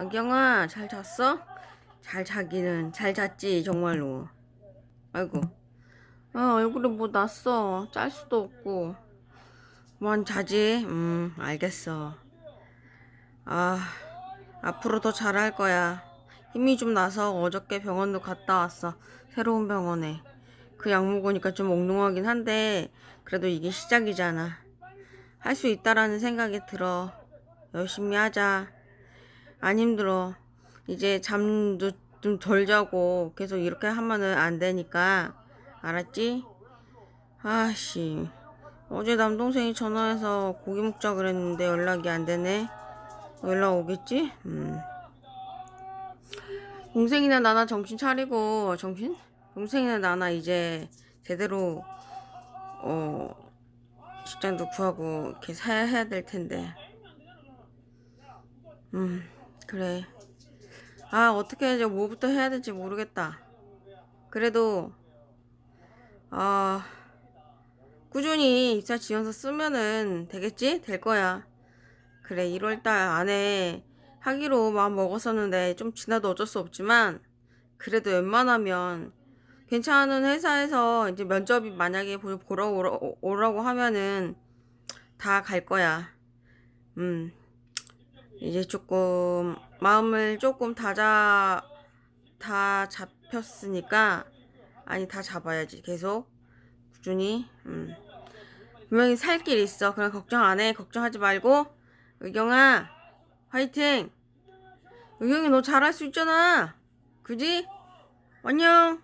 안경아, 잘 잤어? 잘 자기는 잘 잤지, 정말로. 아이고. 아, 얼굴에 뭐 났어. 짤 수도 없고. 뭐한 자지? 음, 알겠어. 아, 앞으로 더 잘할 거야. 힘이 좀 나서 어저께 병원도 갔다 왔어. 새로운 병원에. 그 약 먹으니까 좀 몽롱하긴 한데, 그래도 이게 시작이잖아. 할 수 있다라는 생각이 들어. 열심히 하자. 안 힘들어. 이제 잠도 좀 덜 자고 계속 이렇게 하면은 안 되니까. 알았지? 아씨. 어제 남동생이 전화해서 고기 먹자 그랬는데 연락이 안 되네. 연락 오겠지? 음. 동생이나 나나 정신 차리고 정신? 동생이나 나나 이제 제대로 어 직장도 구하고 이렇게 사야 해야 될 텐데. 음 그래. 아 어떻게 이제 뭐부터 해야 될지 모르겠다. 그래도 아 꾸준히 입사 지원서 쓰면은 되겠지? 될 거야. 그래 1월달 안에 하기로 마음 먹었었는데 좀 지나도 어쩔 수 없지만 그래도 웬만하면 괜찮은 회사에서 이제 면접이 만약에 보- 보러 오라- 오라고 하면은 다 갈 거야. 음 이제 조금 마음을 조금 다잡 다 잡혔으니까 아니 다 잡아야지. 계속 꾸준히 음. 분명히 살 길 있어. 그냥 걱정 안 해. 걱정하지 말고. 의경아 화이팅! 의경이 너 잘할 수 있잖아. 그지? 안녕.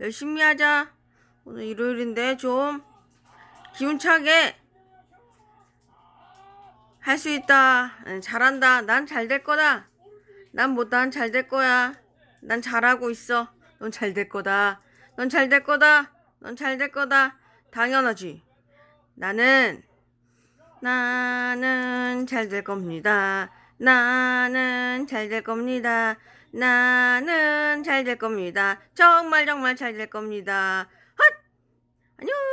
열심히 하자. 오늘 일요일인데 좀 기운 차게 할 수 있다 응, 잘한다 난 잘 될 거다 난뭐난잘 될 거야 난 잘하고 있어 넌 잘 될 거다 넌 잘 될 거다 넌 잘 될 거다 당연하지 나는 나는 잘 될 겁니다. 나는 잘 될 겁니다. 나는 잘 될 겁니다. 정말 정말 잘 될 겁니다. 헛! 안녕!